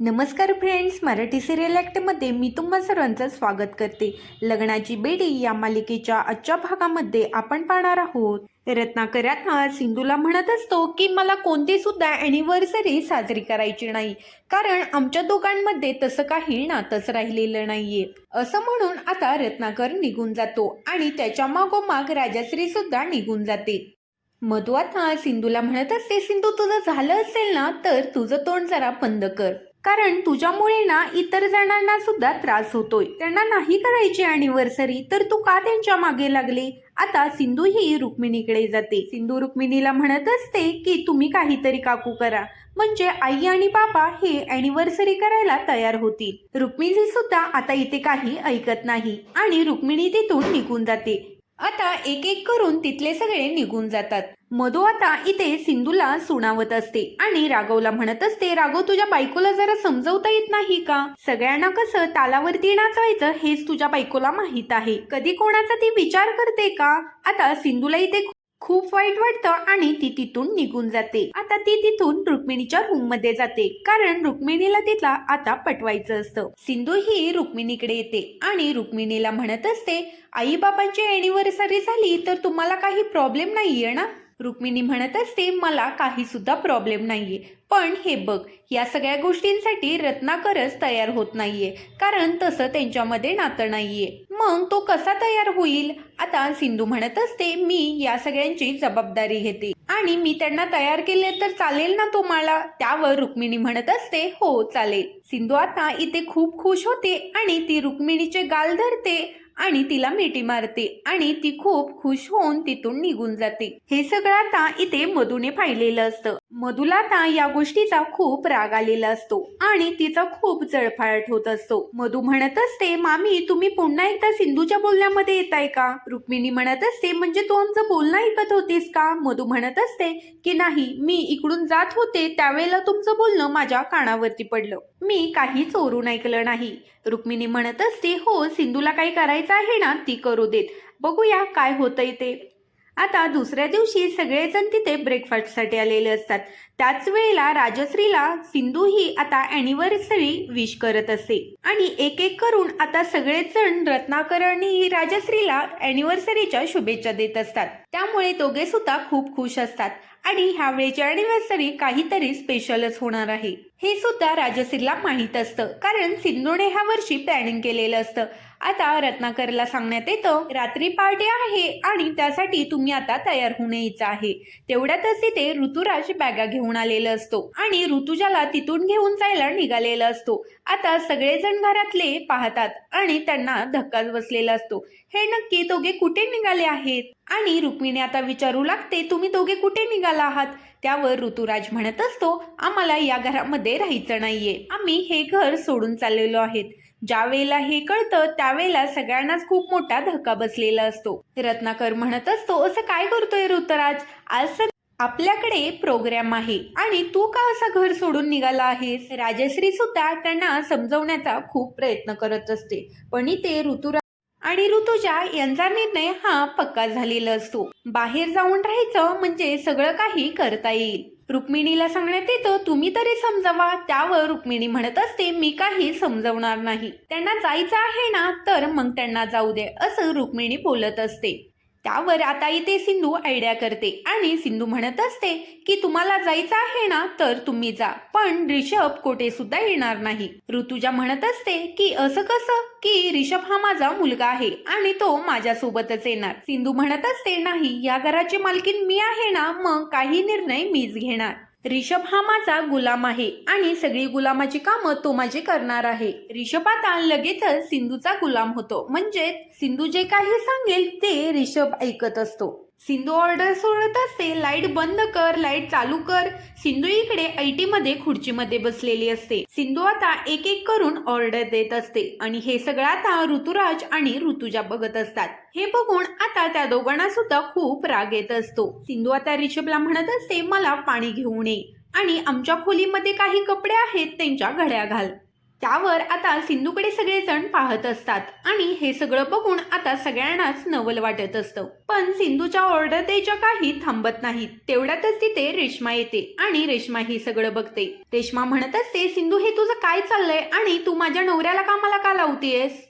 नमस्कार friends Marathi serial ॲक्टमध्ये मी तुम्हा सर्वांचं स्वागत करते. लग्नाची बेडी या मालिकेच्या आजच्या भागामध्ये आपण पाहणार आहोत. रत्नाकर आता सिंधूला म्हणत असतो की मला कोणती सुद्धा अॅनिव्हर्सरी साजरी करायची नाही. कारण आमच्या दोघांमध्ये तसं काही नातंच राहिलेलं नाहीये. असं म्हणून आता रत्नाकर निघून जातो आणि त्याच्या मागोमाग राजाश्रीसुद्धा निघून जाते. मधू आता सिंधूला म्हणत असते सिंधू तुझं झालं असेल ना तर तुझं तोंड जरा बंद कर. कारण तुझ्यामुळे ना इतर जणांना सुद्धा त्रास होतोय. त्यांना नाही करायची अॅनिव्हर्सरी तर तू का त्यांच्या मागे लागली? आता सिंधू ही रुक्मिणीकडे जाते. सिंधू रुक्मिणीला म्हणत असते की तुम्ही काहीतरी काकू करा. म्हणजे आई आणि बाबा हे अॅनिव्हर्सरी करायला तयार होतील. रुक्मिणी सुद्धा आता इथे काही ऐकत नाही आणि रुक्मिणी तिथून निघून जाते. आता एक एक करून तिथले सगळे निघून जातात. मधू आता इथे सिंधूला सुनावत असते आणि राघवला म्हणत असते राघव तुझ्या बायकोला जरा समजवता येत नाही का? सगळ्यांना कसं तालावरती नाचवायचं हेच तुझ्या बायकोला माहीत आहे. कधी कोणाचा ती विचार करते का? आता सिंधूला इथे खूप वाईट वाटतं आणि ती तिथून निघून जाते. आता ती तिथून रुक्मिणीच्या रूममध्ये जाते कारण रुक्मिणीला तिथला आता पटवायचं असतं. सिंधू ही रुक्मिणीकडे येते आणि रुक्मिणीला म्हणत असते आई बाबांची अॅनिव्हर्सरी झाली तर तुम्हाला काही प्रॉब्लेम नाहीये ना? रुक्मिणी म्हणत असते मला काही सुद्धा प्रॉब्लेम नाहीये. पण हे बघ या सगळ्या गोष्टींसाठी रत्नाकरच तयार होत नाहीये. कारण तसं त्यांच्यामध्ये नातं नाहीये. मग तो कसा तयार होईल? आता सिंधू म्हणत असते मी या सगळ्यांची जबाबदारी घेते. आणि मी त्यांना तयार केले तर चालेल ना तुम्हाला त्यावर रुक्मिणी म्हणत असते हो चालेल. सिंधू आता इथे खूप खुश होते आणि ती रुक्मिणीचे गाल धरते आणि तिला मिठी मारते आणि ती खूप खुश होऊन तिथून निघून जाते. हे सगळं आता इथे मधूने पाहिलेलं असतं. मधुला आता या गोष्टीचा खूप राग आलेला असतो आणि तिचा खूप जळफाळट होत असतो. मधू म्हणत असते मामी तुम्ही पुन्हा एकदा सिंधूच्या बोलण्यामध्ये येताय का? रुक्मिणी म्हणत असते म्हणजे तू आमचं बोलणं ऐकत होतीस का? मधू म्हणत असते की नाही मी इकडून जात होते त्यावेळेला तुमचं बोलणं माझ्या कानावरती पडलं. मी काही चोरून ऐकलं नाही. रुक्मिणी म्हणत असते हो सिंधूला काही करायचं आहे ना ती करू देत. बघूया काय होतंय ते. आता दुसऱ्या दिवशी सगळेजण तिथे ब्रेकफास्टसाठी आलेले असतात. त्याच वेळेला राजश्रीला सिंधू ही आता अॅनिव्हर्सरी विश करत असते. आणि एक एक करून आता सगळेजण रत्नाकर आणि राजश्रीला अॅनिव्हर्सरीच्या शुभेच्छा देत असतात. त्यामुळे दोघे सुद्धा खूप खुश असतात. आणि ह्या वेळेची अॅनिव्हर्सरी काहीतरी स्पेशलच होणार आहे. हे सुद्धा राजश्रीला माहीत असतं. कारण सिंधूने ह्या वर्षी प्लॅनिंग केलेलं असतं. आता रत्नाकरला सांगण्यात येतं रात्री पार्टी आहे आणि त्यासाठी तुम्ही आता तयार होऊन यायचं आहे. तेवढ्यातच तिथे ऋतुराज बॅगा घेऊन आलेला असतो. आणि ऋतुजाला तिथून घेऊन जायला निघालेला असतो. आता सगळेजण घरातले पाहतात आणि त्यांना धक्काच बसलेला असतो. हे नक्की दोघे कुठे निघाले आहेत? आणि रुक्मिणी आता विचारू लागते तुम्ही दोघे कुठे निघाला आहात? त्यावर ऋतुराज म्हणत असतो आम्हाला या घरामध्ये राहायचं नाहीये. आम्ही हे घर सोडून चाललेलो आहेत. ज्या वेळेला हे कळतं त्यावेळेला सगळ्यांनाच खूप मोठा धक्का बसलेला असतो. रत्नाकर म्हणत असतो असं काय करतोय ऋतुराज? आज आपल्याकडे प्रोग्राम आहे आणि तू का असं घर सोडून निघाला आहेस? राजश्री सुद्धा त्यांना समजवण्याचा खूप प्रयत्न करत असते. पण इथे ऋतुराज आणि ऋतुजा यांचा निर्णय हा पक्का झालेला असतो. बाहेर जाऊन राहायचं म्हणजे सगळं काही करता येईल. रुक्मिणीला सांगण्यात येतं तुम्ही तरी समजावा. त्यावर रुक्मिणी म्हणत असते मी काही समजवणार नाही. त्यांना जायचं आहे ना तर मग त्यांना जाऊ दे असं रुक्मिणी बोलत असते. त्यावर आता इथे सिंधू आयडिया करते. आणि सिंधू म्हणत असते की तुम्हाला जायचं आहे ना तर तुम्ही जा. पण रिषभ कोठे सुद्धा येणार नाही. ऋतुजा म्हणत असते की असं कसं? की रिषभ हा माझा मुलगा आहे आणि तो माझ्यासोबतच येणार. सिंधू म्हणत असते नाही या घराची मालकीन मी आहे ना मग काही निर्णय मीच घेणार. रिषभ हा माझा गुलाम आहे आणि सगळी गुलामाची कामं तो माझी करणार आहे. रिषभ आता लगेचच सिंधूचा गुलाम होतो. म्हणजे सिंधू जे काही सांगेल ते रिषभ ऐकत असतो. सिंधू ऑर्डर सोडत असते लाइट बंद कर लाइट चालू कर. सिंधू इकडे ऐटी मध्ये खुर्चीमध्ये बसलेली असते. सिंधू आता एक एक करून ऑर्डर देत असते. आणि हे सगळं आता ऋतुराज आणि ऋतुजा बघत असतात. हे बघून आता त्या दोघांना सुद्धा खूप राग येत असतो. सिंधू आता रिषभला म्हणत असते मला पाणी घेऊन ये. आणि आमच्या खोलीमध्ये काही कपडे आहेत त्यांच्या घड्या घाल त्यावर आता सिंधूकडे सगळेजण पाहत असतात. आणि हे सगळं बघून आता सगळ्यांनाच नवल वाटत असतं. पण सिंधूच्या ऑर्डर द्यायच्या काही थांबत नाहीत. तेवढ्यातच तिथे रेश्मा येते आणि रेश्मा हे सगळं बघते. रेश्मा म्हणत असते सिंधू हे तुझं काय चाललंय? आणि तू माझ्या नवऱ्याला कामाला का लावतेस?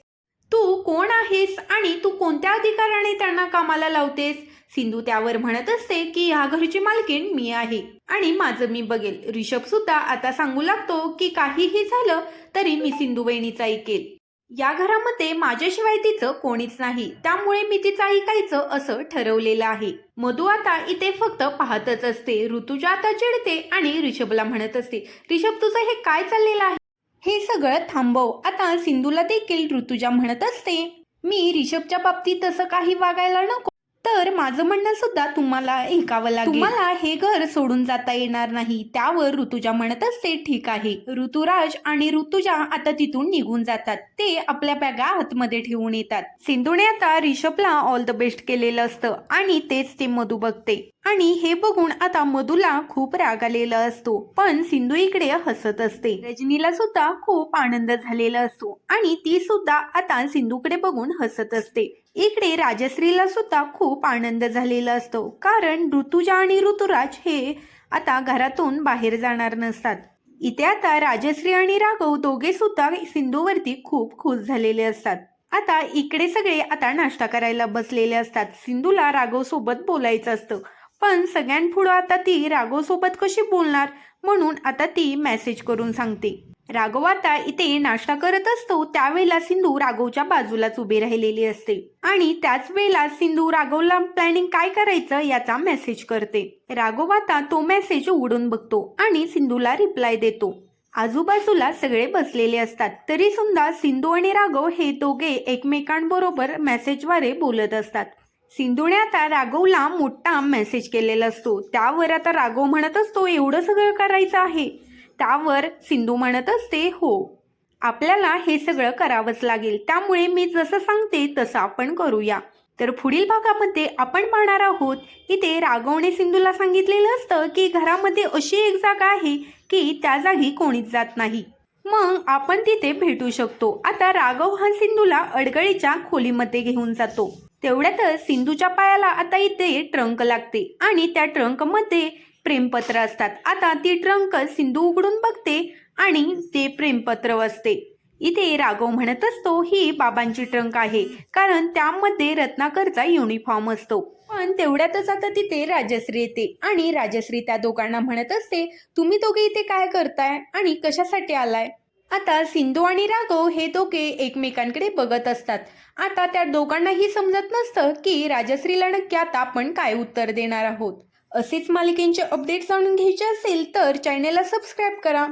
तू कोण आहेस? आणि तू कोणत्या अधिकाराने त्यांना कामाला लावतेस? सिंधू त्यावर म्हणत असते की ह्या घरची मालकीण मी आहे. आणि माझं मी बघेल. रिषभ सुद्धा आता सांगू लागतो की काहीही झालं तरी मी सिंधू वहिनीचं ऐकेल. या घरामध्ये माझ्याशिवाय तिचं कोणीच नाही. त्यामुळे मी तिचं ऐकायचं असं ठरवलेलं आहे. मधू आता इथे फक्त पाहतच असते. ऋतुजा आता चिडते आणि रिषभला म्हणत असते रिषभ तुझं हे काय चाललेलं आहे? हे सगळं थांबव. आता सिंधूला देखील ऋतुजा म्हणत असते मी रिषभच्या बाबतीत तसं काही वागायला नको. तर माझं म्हणणं सुद्धा तुम्हाला ऐकावं लागेल. तुम्हाला हे घर सोडून जाता येणार नाही. त्यावर ऋतुजा म्हणत असते ठीक आहे. ऋतुराज आणि ऋतुजा आता तिथून निघून जातात. ते आपल्या बॅगा आतमध्ये ठेवून येतात. सिंधूने आता रिषभला ऑल द बेस्ट केलेलं असतं आणि तेच ते मधू बघते. आणि हे बघून आता मधूला खूप राग आलेला असतो पण सिंधू इकडे हसत असते. रजनीला सुद्धा खूप आनंद झालेला असतो आणि ती सुद्धा आता सिंधूकडे बघून हसत असते. इकडे राजश्रीला सुद्धा खूप आनंद झालेला असतो कारण ऋतुजा आणि ऋतुराज हे आता घरातून बाहेर जाणार नसतात. इथे आता राजश्री आणि राघव दोघे सुद्धा सिंधूवरती खूप खुश झालेले असतात. आता इकडे सगळे आता नाश्ता करायला बसलेले असतात. सिंधूला राघव सोबत बोलायचं असतं. पण सगळ्यांपुढं आता ती राघवसोबत कशी बोलणार म्हणून आता ती मेसेज करून सांगते. राघव आता इथे नाश्ता करत असतो त्यावेळेला सिंधू राघवच्या बाजूलाच उभी राहिलेली असते. आणि त्याच वेळेला सिंधू राघवला प्लॅनिंग काय करायचं याचा मेसेज करते. राघव आता तो मेसेज उघडून बघतो आणि सिंधूला रिप्लाय देतो. आजूबाजूला सगळे बसलेले असतात तरी सुद्धा सिंधू आणि राघव हे दोघे एकमेकांबरोबर मेसेजद्वारे बोलत असतात. सिंधूने आता राघवला मोठा मेसेज केलेला असतो. त्यावर आता राघव म्हणत असतो एवढं सगळं करायचं आहे. त्यावर सिंधू म्हणत असते हो आपल्याला हे सगळं करावंच लागेल. त्यामुळे मी जसं सांगते तसं आपण करूया. तर पुढील भागामध्ये आपण पाहणार आहोत इथे राघवने सिंधूला सांगितलेलं असतं की घरामध्ये अशी एक जागा आहे की त्या जागी कोणीच जात नाही. मग आपण तिथे भेटू शकतो. आता राघव हा सिंधूला अडगळीच्या खोलीमध्ये घेऊन जातो. तेवढ्यातच सिंधूच्या पायाला आता इथे ट्रंक लागते आणि त्या ट्रंकमध्ये प्रेमपत्र असतात. आता ती ट्रंक सिंधू उघडून बघते आणि ते प्रेमपत्र वाचते. इथे राघव म्हणत असतो ही बाबांची ट्रंक आहे. कारण त्यामध्ये रत्नाकरचा युनिफॉर्म असतो. पण तेवढ्यातच आता तिथे राजश्री येते आणि राजश्री त्या दोघांना म्हणत असते तुम्ही दोघे इथे काय करताय आणि कशासाठी आलाय? आता सिंधू आणि राघव हे दोघे एकमेकांकडे बघत असतात. आता त्या दोघांनाही समजत नसतं की राजश्रीला नक्की आता आपण काय उत्तर देणार आहोत. असेच मालिकेंचे अपडेट जाणून घ्यायचे असेल तर चॅनेलला सबस्क्राईब करा.